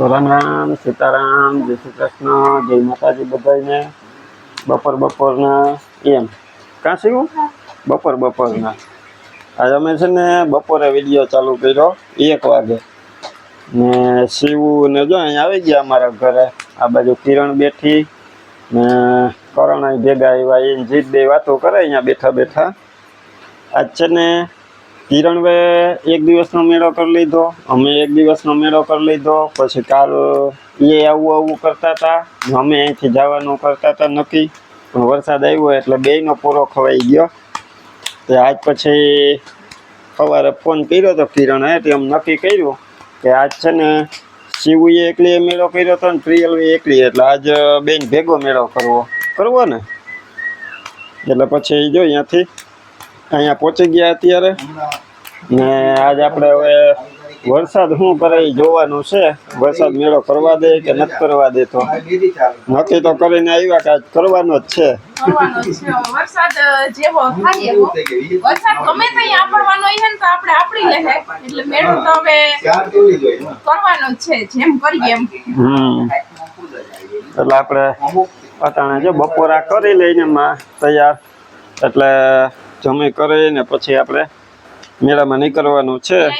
રામ રામ સીતારામ, જય શ્રી કૃષ્ણ, જય માતાજી બધાને બપોર બપોરના એમ. કાં શીખું બપોર બપોરના. આજે અમે છે ને બપોરે વીડિયો ચાલુ કર્યો, એક વાગે. ને શિવું ને જો અહીંયા આવી ગયા અમારા ઘરે. આ બાજુ કિરણ બેઠી ને કરણ ભેગા આવ્યા એને જીત બે વાતો કરે અહીંયા બેઠા બેઠા. આજ છે ને કિરણવે એક દિવસનો મેળો કરી લીધો, અમે એક દિવસનો મેળો કરી લીધો, પછી કાલ એ આવું આવું કરતા હતા, અમે અહીંથી જવાનું કરતા હતા નક્કી. પણ વરસાદ આવ્યો એટલે બેયનો પૂરો ખવાઈ ગયો. તે આજ પછી સવારે ફોન કર્યો તો કિરણ એટલે એમ નક્કી કર્યું કે આજ છે ને શિવુએ એકલી મેળો કર્યો હતો ને પ્રિયલે એકલી, એટલે આજ બેન ભેગો મેળો કરવો. કરવો ને? એટલે પછી જો અહીંયાથી અહીંયા પહોંચી ગયા અત્યારે. ને આજે આપણે હવે વરસાદ શું કરે એ જોવાનું છે. વરસાદ મેળો કરવા દે કે નથી કરવા દે તો? નક્કી તો કરીને આવ્યા કે આજ કરવાનો જ છે. વરસાદ જેવો થાય એવો વરસાદ ગમે ત્યાં પડવાનો હોય ને તો આપણે આપડી લેહે એટલે મેળો તો હવે કરવાનો છે. જેમ કરીએ એમ. હમ. એટલે આપણે અટાણે જો બપોરા કરી લઈને માં તૈયાર. એટલે જમી કરીને પછી આપણે મેળામાં નીકળવાનું છે. ને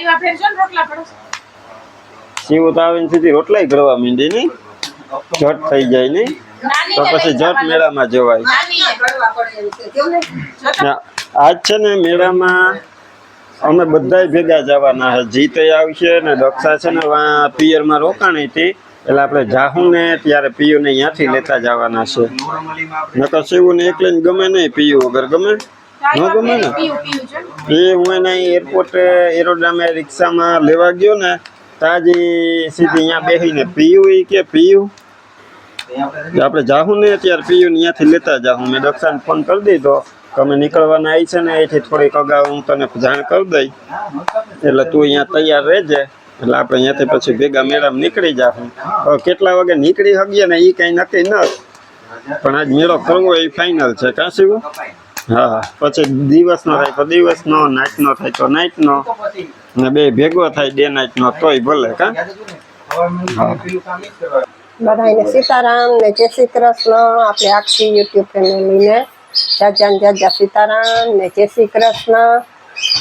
સીવું તો આવીને સીધી રોટલાય કરવા માંડી નહીં. જટ થઈ જાય નહીં. તો પછી જટ મેળામાં જવાય. ને. ને આજ છે ને મેળામાં અમે બધાય ભેગા જવાના છે. જીતે આવશે ને દક્ષા છે ને વા પિયરમાં રોકાણી હતી. એટલે આપણે જાહું ને ત્યારે પિયુને અહીંયાથી લેતા જવાના છે. નકર શિવુને એકલીને ગમે નહીં પિયુ વગર ગમે. આવ્યા ગમે ને? એ હું એના એરપોર્ટ એરોડ્રામે રિક્ષામાં લેવા ગયો ને તાજી સીધી અહીંયા બેસીને પીયું એ કે પિયુ? આપણે જાહું ને ત્યારે પિયુને ત્યાંથી લેતા જાહું. મેં દક્ષાને ફોન કરી દીધો તમે અમે નીકળવાના આવી છે ને અહીંથી થોડીક અગાઉ હું તને જાણ કરી દઈ એટલે તું અહીંયા તૈયાર રહેજે. એટલે આપણે અહીંયાથી પછી ભેગા મેળામાં નીકળી જાહું. હવે કેટલા વાગે નીકળી શકીએ ને એ કાંઈ નક્કી ન પણ આજ મેળો કરવો એ ફાઇનલ છે. કાં શિવું? હા. પછી દિવસનો થાય તો દિવસનો નાઇટનો થાય તો નાઇટનો ને. બે ભેગો થાય ડે નાઇટનો તોય ભલે કા? બધાને સીતારામ ને જય શ્રી કૃષ્ણ. આપણે આખી યુટ્યુબ ફેમિલીને જાજા ને જાજા સીતારામ ને જય શ્રી કૃષ્ણ.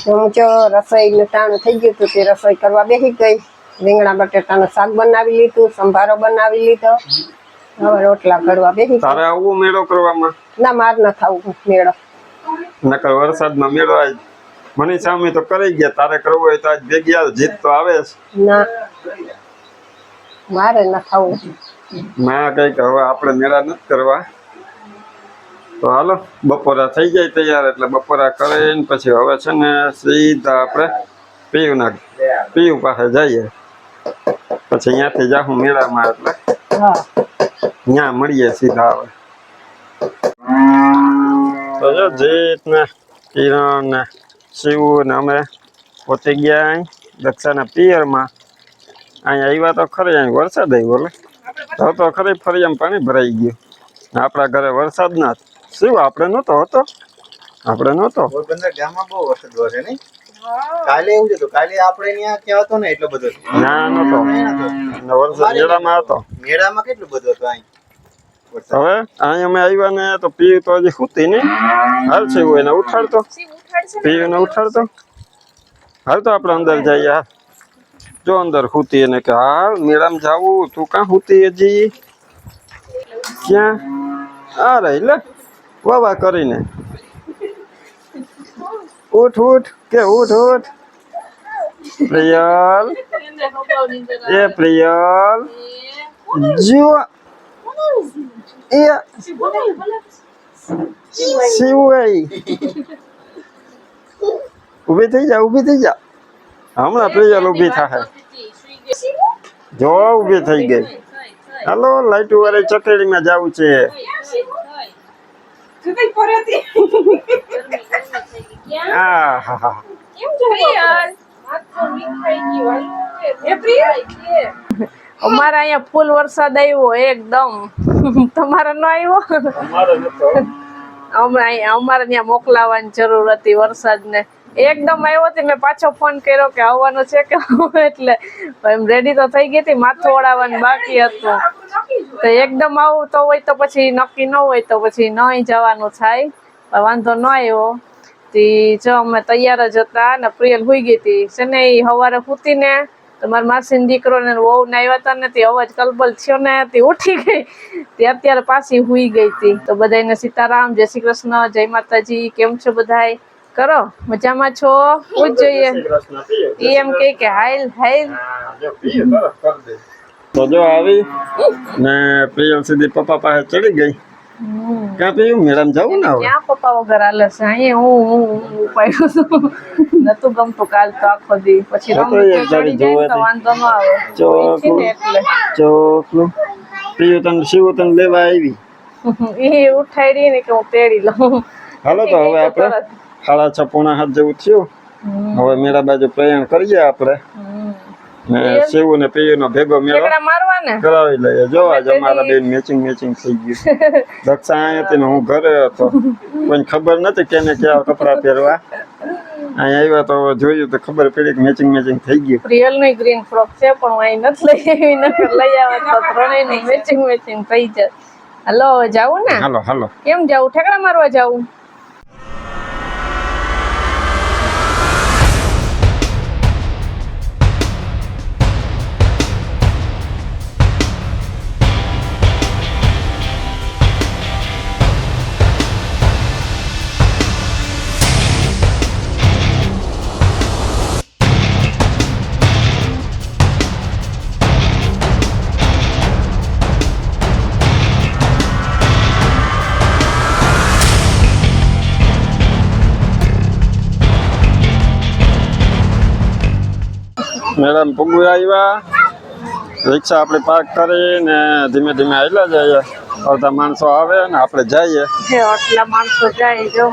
હું જો રસોઈનું ટાણું થઈ ગયું હતું તે રસોઈ કરવા બેસી ગઈ. રીંગણા બટેટાનું શાક બનાવી લીધું સંભારો બનાવી લીધો. હવે રોટલા ઘડવા બેસી તારે આવું મેળો કરવામાં? ના માર ન થવું મેળો. નકર વરસાદમાં મેળો આજ મની સામે તો કરી ગયા તારે કરવું હોય તો આજ ભેગી હાલ જીત તો આવે જ. ના. મારે ન ખાવું. મેં કઈ હવે આપણે મેળા નથી કરવા. તો હાલો બપોરા થઈ જાય તૈયાર એટલે બપોરા કરીને પછી હવે છે ને સીધા આપણે ના પીવ પાસે જઈએ. પછી અહીંયાથી જાહું મેળામાં એટલે ત્યાં મળીએ સીધા હવે. તો જો જીત ને કિરણ ને શિવ ને અમે પહોંચી ગયા અહીં દક્ષાના પિયરમાં. અહીંયા આવ્યા તો ખરી અહીં વરસાદ આવ્યો લે તો તો ખરી ફરી એમ પાણી ભરાઈ ગયું. ને આપણા ઘરે વરસાદ ના શિવ આપણે નહોતો હતો. આપણે નહોતો. ગામમાં બહુ વરસાદ વરસે નહીં. કાલે એવું હતું. કાલે આપણે ત્યાં ત્યાં હતો ને એટલો બધો. ના નહોતો. વરસાદ મેળામાં હતો. મેળામાં કેટલું બધું હતું અહીં? હવે અહીં અમે આવ્યા ને તો પીયું તો હજી સૂતી નહીં. હાલ છે એવું એને ઉઠાડતો. શિવ ઉઠાડશે ને? પીયુને ઉઠાડતો. હાલ તો આપણે અંદર જઈએ. હાલ જો અંદર હુતી એને કે હાલ મેળામાં જાવું તું કાં હુતી હજી? ક્યાં? આ રહી લે. વાવા કરીને. ઉઠ ઉઠ કે ઉઠ ઉઠ. પ્રિયલ. એ પ્રિયલ. જો એ શિવાઈ ઊભી થઈ જા ઊભી થઈ જા. હમણાં પ્રિયલ ઊભી થાય. જો ઊભી થઈ ગઈ. હાલો લાઈટ વાળી ચકેડીમાં જવું છે. હા હા હા. કેમ? અમારા અહીંયા ફૂલ વરસાદ આવ્યો એકદમ. તમારે ન આવ્યો? અહીંયા અમારે ત્યાં મોકલાવવાની જરૂર હતી વરસાદને. એકદમ આવ્યો હતી મેં પાછો ફોન કર્યો કે આવવાનો છે કે એટલે. એમ રેડી તો થઈ ગઈ હતી માથું ઓળાવવાનું બાકી હતું. તો એકદમ આવું તો હોય તો પછી નક્કી ન હોય તો પછી નહીં જવાનું થાય. વાંધો ન આવ્યો. તી જો અમે તૈયાર જ હતા ને પ્રિયલ હુઈ ગઈ હતી. છે ને એ સવારે ને તો મારા માસીનો દીકરો ને વહુ ને આવ્યા હતા ને તે અવાજ કલબલ થયો ને તે ઉઠી ગઈ. તે અત્યારે પાછી હુઈ ગઈ હતી. તો બધાને સીતારામ જય શ્રી કૃષ્ણ જય માતાજી કેમ છો બધાય? કરો? મજામાં છો? પૂછ જોઈએ. ઈ એમ કહે કે હાઈલ હાઈલ. તો જો આવી ને પ્રિયલ સીધી પપ્પા પાસે ચડી ગઈ. ક્યાં પીયું મેડમ જવું ને ક્યાં પપ્પા વગર હાલે છે. અહીંયા હું હું ઉપાડ્યું છું નતું ગમતું કાલ તો આખો દી. પછી ચડી જાય તો. વાંધો ન આવે. ચોકલું. ચોકલું પીયું તને શિવું તને લેવા આવી. એ ઉઠાડી ને કે હું તેડી લઉં. હાલો તો હવે આપણે સાડા છ પોણા હાથ જેવું થયું. હવે મેળા બાજુ પ્રયાણ કરીએ આપણે. ને શિવું ને પીયું નો ભેગો મેળો. કરાવી લઈએ. જો આજે અમારા બેન મેચિંગ મેચિંગ થઈ ગયું. દક્ષા અહીંયા હતી હું ઘરે હતો. કોઈ ખબર નથી કેને કેવા કપડાં પહેરવા. અહીંયા આવ્યા તો જોયું તો ખબર પડી કે મેચિંગ મેચિંગ થઈ ગયું. રિયલ નો ગ્રીન ફ્રોક છે પણ હું અહીં નથી લઈ આવી. નકર લઈ આવે તો ત્રણેયનું મેચિંગ મેચિંગ થઈ જાય. હલો જાવું ને? હાલો હાલો. કેમ જાવું ઠેકડા મારવા જાવું મેડમ પગુ આવ્યા. રિક્ષા આપણે પાર્ક કરી ને ધીમે ધીમે આવેલા જઈએ. અડધા માણસો આવે ને આપણે જઈએ. આટલા માણસો જાય જો.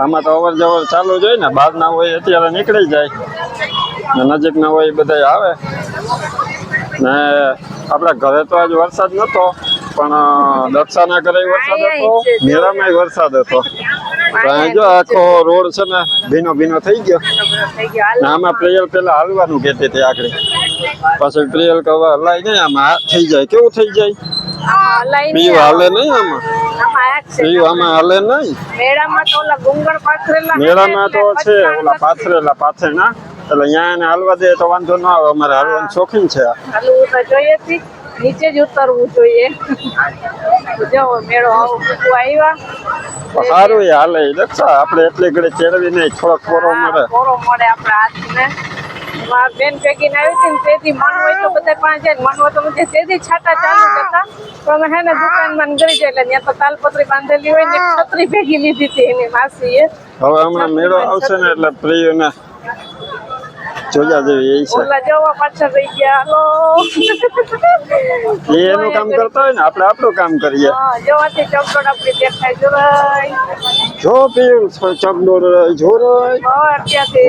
આમાં તો અવર જવર ચાલુ જ હોય ને. બહાર ના હોય અત્યારે નીકળી જાય. ને નજીક ના હોય બધા આવે. ને આપણા ઘરે તો આજ વરસાદ નતો પણ દક્ષાના ઘરે વરસાદ હતો મેળામાં વરસાદ હતો. જો આખો રોડ છે ને ભીનો ભીનો થઈ ગયો. આમાં પ્રિયલ પેલા હાલવાનું કહેતી હતી આખરે પાછળ પ્રિયલ કહેવા હલાય નહીં આમાં થઈ જાય. કેવું થઈ જાય? પીવ હાલે નહીં આમાં? પીયું આમાં હાલે નહીં? મેળામાં તો છે ઓલા પાથરેલા પાથરેના એટલે અહીંયા એને હાલવા દે તો વાંધો ન આવે. અમારે હાલવાનું શોખીન છે નીચે જ ઉતરવું જોઈએ. જો મેળો આવો. કૂકુ આવ્યા. સારું હાલે. ઈ દક્ષા આપણે એટલી ઘડી ચેડવી નહીં. થોડોક કોરો મળે. કોરો મળે આપણા હાથને. બેન ભેગીને આવી હતી ને તેથી મન હોય તો બધા પાંચ જાય મન હોય તો બધે તેથી છાટા ચાલુ હતા. તો અમે હે ને દુકાનમાં ગઈ જાય એટલે ત્યાં તો તાલપત્રી બાંધેલી હોય ને છત્રી ભેગી લીધી હતી એની માસીએ. હવે હમણાં મેળો આવશે ને એટલે પ્રિયુને જોયા જેવી એ છે. જવા પાછળ રહી ગયા હાલો. એ એનું કામ કરતા હોય ને આપણે આપણું કામ કરીએ. જવાથી ચકડોળ આપણી દેખાય જરાય. જો પીયું ચકડોળ રહી જો રહી હા, અત્યારથી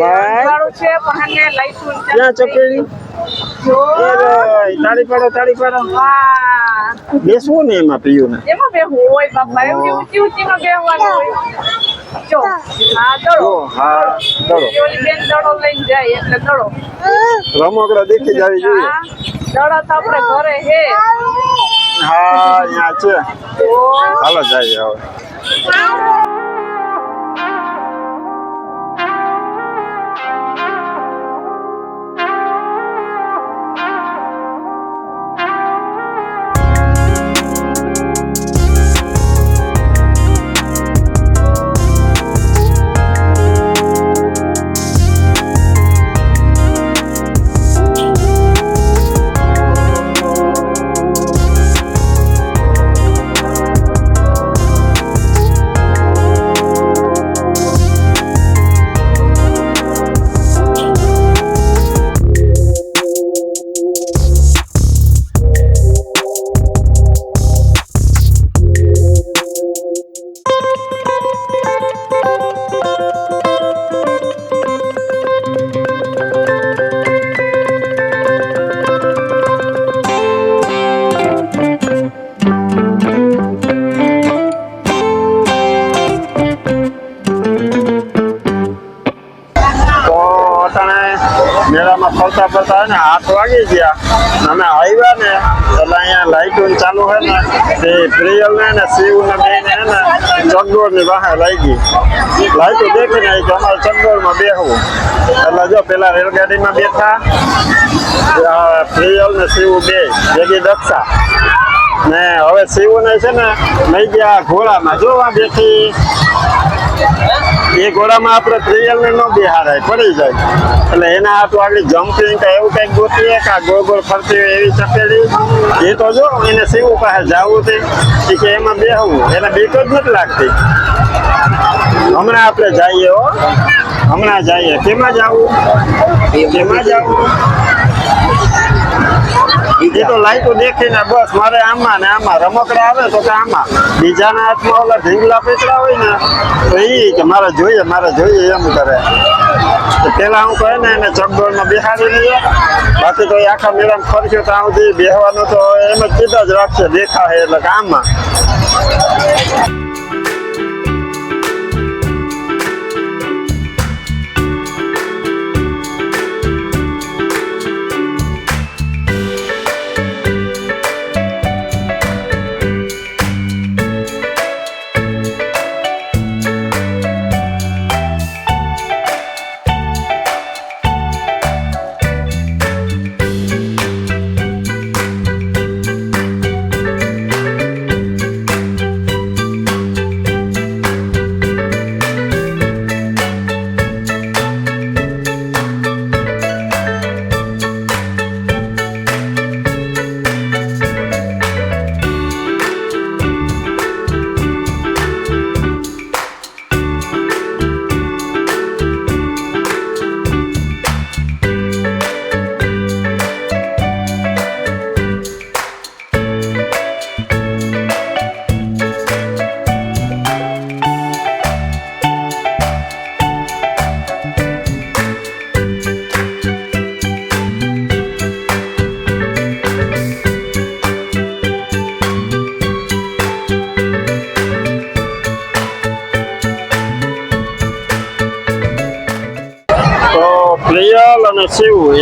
છે પણ હે ને લાઈટનું ચાલુ ક્યાં ચકેડી જો એ રહી તાળી પાડો તાળી પાડો. બેસવું ને એમાં પીયું ને એમાં બેહવું હોય બાપા એવડી ઊંચી ઊંચીમાં બેહવાનું હોય. જો હા. દડો. હા દડો. બેન દડો લઈને જાય એટલે દડો. રમકડા દેખી જાવી જોઈએ. હા દડો તો આપણે ઘરે હે. હા અહીંયા છે. હાલો જાય હવે. આઠ વાગી ગયા. અમે આવ્યા ને, એટલે અહીંયા લાઈટો ચાલુ હે ને, તે પ્રિયલ ને ને શિવ ને બે ને હે ને ચકડોળની વાહે લાગી લાઈટો દેખીને આવી કે અમારે ચકડોળમાં બેહવું. એટલે જો પેલા રેલગાડીમાં બેઠા પ્રિયલ ને શિવ બે, ભેગી દક્ષા. ને હવે શિવને છે ને લઈ ગયા ઘોડામાં. જોવા બેઠી, એ ઘોડામાં આપણે પ્રિયલ ને બેહારાય પડી જાય. એટલે એના હાથું આગળ જમ્પિંગ કે એવું કંઈક ગોતીએ કે ગોળ ગોળ ફરતી હોય એવી ચપેડી એ તો જો, એને શિવ પાસે જવું તે કે એમાં બેહવું. એને બીક જ નથી લાગતી. હમણાં આપણે જઈએ હો. હમણાં જઈએ. કેમાં જવું? કેમાં જવું? એ તો લાઈટો દેખીને બસ મારે આમાં ને આમાં. રમકડા આવે તો કે આમાં. બીજાના હાથમાં ઓલા ઢીંગલા પીતરા હોય ને, તો એ કે મારે જોઈએ મારે જોઈએ એમ કરે. પેલા હું કહે ને, એને ચકડોળમાં બેહાડી લઈએ બાકી તો એ આખા મેળામાં ફરશે ત્યાં સુધી બેહવાનું તો એમ જ સીધા જ રાખશે, દેખાશે એટલે કે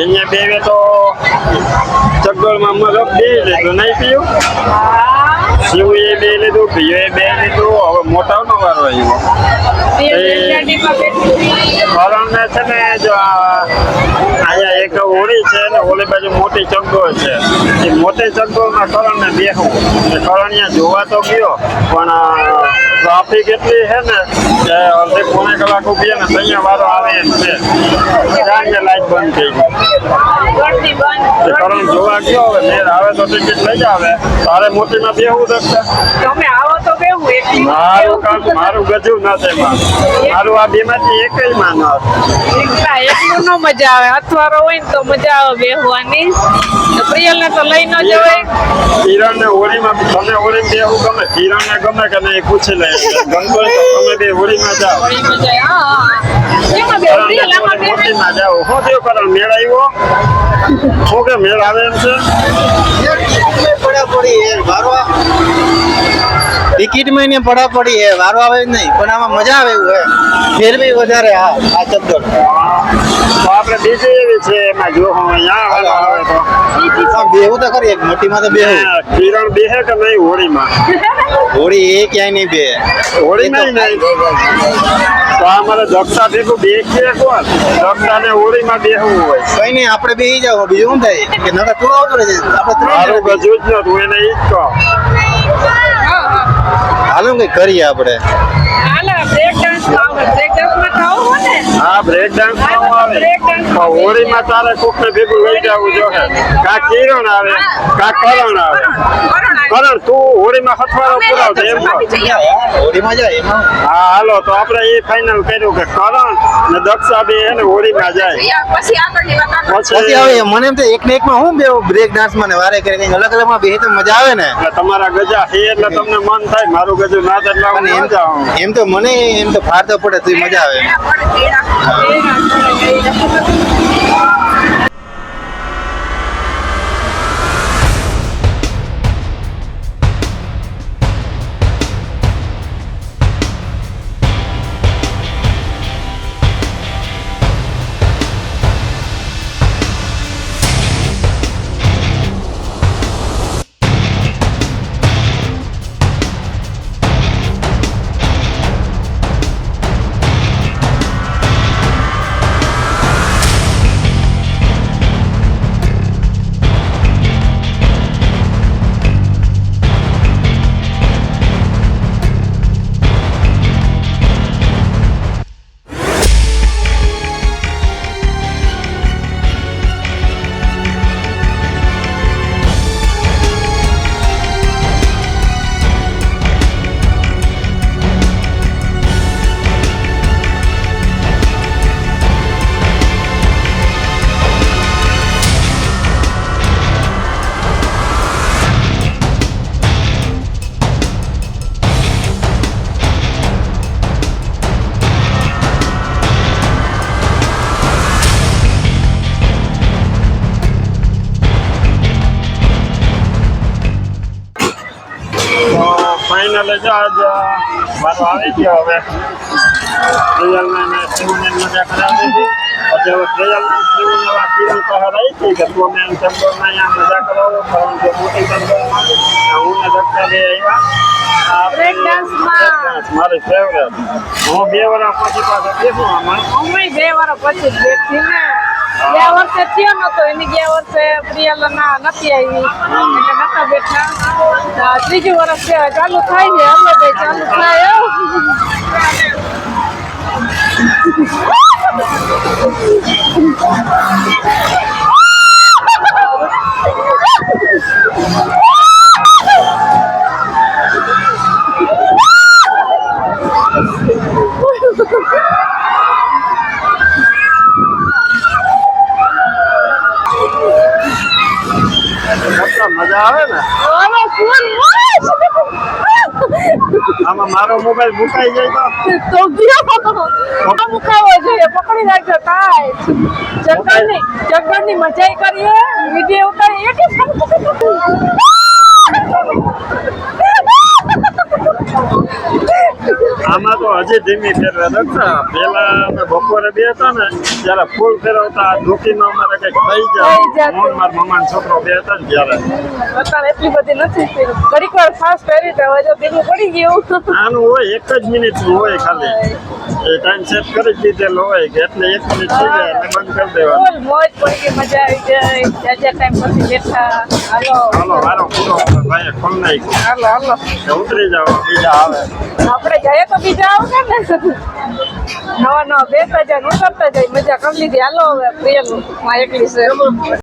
અહીંયા બે તો ચકડોળમાં મરબ બે લીધું નહીં પીયું શિવ એ બે લીધું પ્રિયો એ બે લીધું મોટાનો વારો આવ્યો કરણને છે. ને જો અહીંયા એક હોળી છે ને હોળી બાજુ મોટી ચંગો છે. એ મોટી ચકડોળમાં કરણને બેહવું. એ કરણ અહીંયા જોવા તો ગયો પણ ટ્રાફિક એટલી છે ને કે અડધી પોણે કલાક ઊભી ને અહીંયા વારો આવે એમ છે. ત્યાં લાઈટ બંધ થઈ ગઈ. કરણ જોવા ગયો હવે મેર આવે તો ટિકિટ લઈ આવે. તારે મોટીમાં બેહવું દસ તમે આવો તો મારું કામ મારું ગજુ ન તેમાં મારું આ બેમાંથી એકયમાં ન એકલું નો મજા આવે. અથવારો હોય ને તો મજા આવે બેહવાની. તો પ્રિયલ ને તો લઈ ન જવાય. કિરણ ને હોળીમાં તમે હોળી બેહવું ગમે કિરણ ને ગમે કે નહીં પૂછી લે. તમે બે હોળીમાં જાઓ. હા, હા. જાઓ. શું થયું કરણ? મેળ આવ્યો? શું કે મેળ આવે એમ છે? પડા પડી હે વારો ટિકિટમાં એને પડા પડી હે વારો આવે નહીં પણ આમાં મજા આવે એવું હે. ફેર બી વધારે હા આ તો આપણે બીજી એવી છે એમાં જો હું અહીંયા આવે તો. બેહું તો ખરી એક મોટીમાં તો બેહું. કિરણ બેહે કે નહીં હોળીમાં? હોળી એ ક્યાંય નહીં બે હોળીમાં ય નહીં. તો આ મારે દક્ષા ભેગું બેસીએ કોણ દક્ષાને હોળીમાં બેહવું હોય. કઈ નહીં આપણે બે જાવ બીજું શું થાય? કે નકર તું આવતો રહેજે આપણે ત્રણ ગજુ જ નતું એને ઈ જ કહો. હાલો કઈ કરીએ આપણે હાલે, break dance માં આવે. માં આવું ને. હા બ્રેક ડાન્સ આવે. હોળીમાં તારે ભેગું લઈ જવું જોઈએ કા કિરણ આવે કા કરણ આવે. કરણ તું હોળીમાં હથવારો પુરાવ દે એમ કહો. હોળીમાં જાય એમાં. હા હાલો તો આપણે એ ફાઇનલ કર્યું કે કરણ ને દક્ષા બે હે ને હોળીમાં જાય. પછી હવે મને એમ તો એક ને એકમાં હું બે બ્રેક ડાન્સમાં વારે કરે કઈ અલગ અલગમાં બે તો મજા આવે ને. તમારા ગજા છે એટલે તમને મન થાય મારું ગજુ ના થાય એટલે હું અને ન એમ એમ તો મને એમ તો ફાર તો પડે તો મજા આવે. era, era, era, era, era, આવી ગયો હવે. ટ્રેલને મેં શિવને મજા કરાવી દીધી પછી હવે ટ્રેલને શિવને કિરણ હતી કે તું અમે ચંદોરમાં અહીંયા મજા કરાવો પરંતુ મોટી ચંદોરમાં હું દક્ષા બે આવ્યા. Break dance મારી ફેવરેટ હું બે વર્ષ પછી પાછો બેસું આમાં. અમે બે વાર પછી બેઠી ને. ગયા વર્ષે થયો નતો, એની ગયા વર્ષે પ્રિયલ ના નથી આવી, એટલે નતા બેઠા ત્રીજું વર્ષ ચાલુ થાય છે અમે ભાઈ, ચાલુ થાય. મારો મોબાઈલ મુકાઈ જાય તો? તો મુકાવો જોઈએ પકડી રાખજો કાંઈ જગદણની જગદણની મજાઈ કરીએ વીડિયો ઉતારી એક આમાં તો હજી ધીમી ફેરવે. પેલા અમે બપોરે બે હતા ને ત્યારે ફૂલ ફેરવતા ધોકીમાં અમારે કંઈક થઈ જાય. હું મારા મમ્માનો છોકરો બે હતા ને ત્યારે. અત્યારે એટલી બધી નથી. ઘડીક વાર ફાસ્ટ કરી તો હવે જો ધીમું પડી ગયું. આનું હોય એક જ મિનિટ હોય ખાલી. એ ટાઈમ સેટ કરી દીધેલો હોય કે એટલે એક મિનિટ થઈ જાય એટલે બંધ કરી દેવાનું. મોજ પડી ગઈ મજા આવી જાય. જાજા ટાઈમ પછી બેઠા. હાલો. હાલો વારો પૂરો ભાઈ ખોલ નાખ્યો. હાલો હાલો. ઉતરી જાવ બીજા આવે. આપણે જઈએ તો બીજા આવશે ને? નવા નવા બેસતા જાય, ઉતરતા જાય, મજા કરી લીધી. હાલો હવે, પ્રિયલ, માં એકલી છે.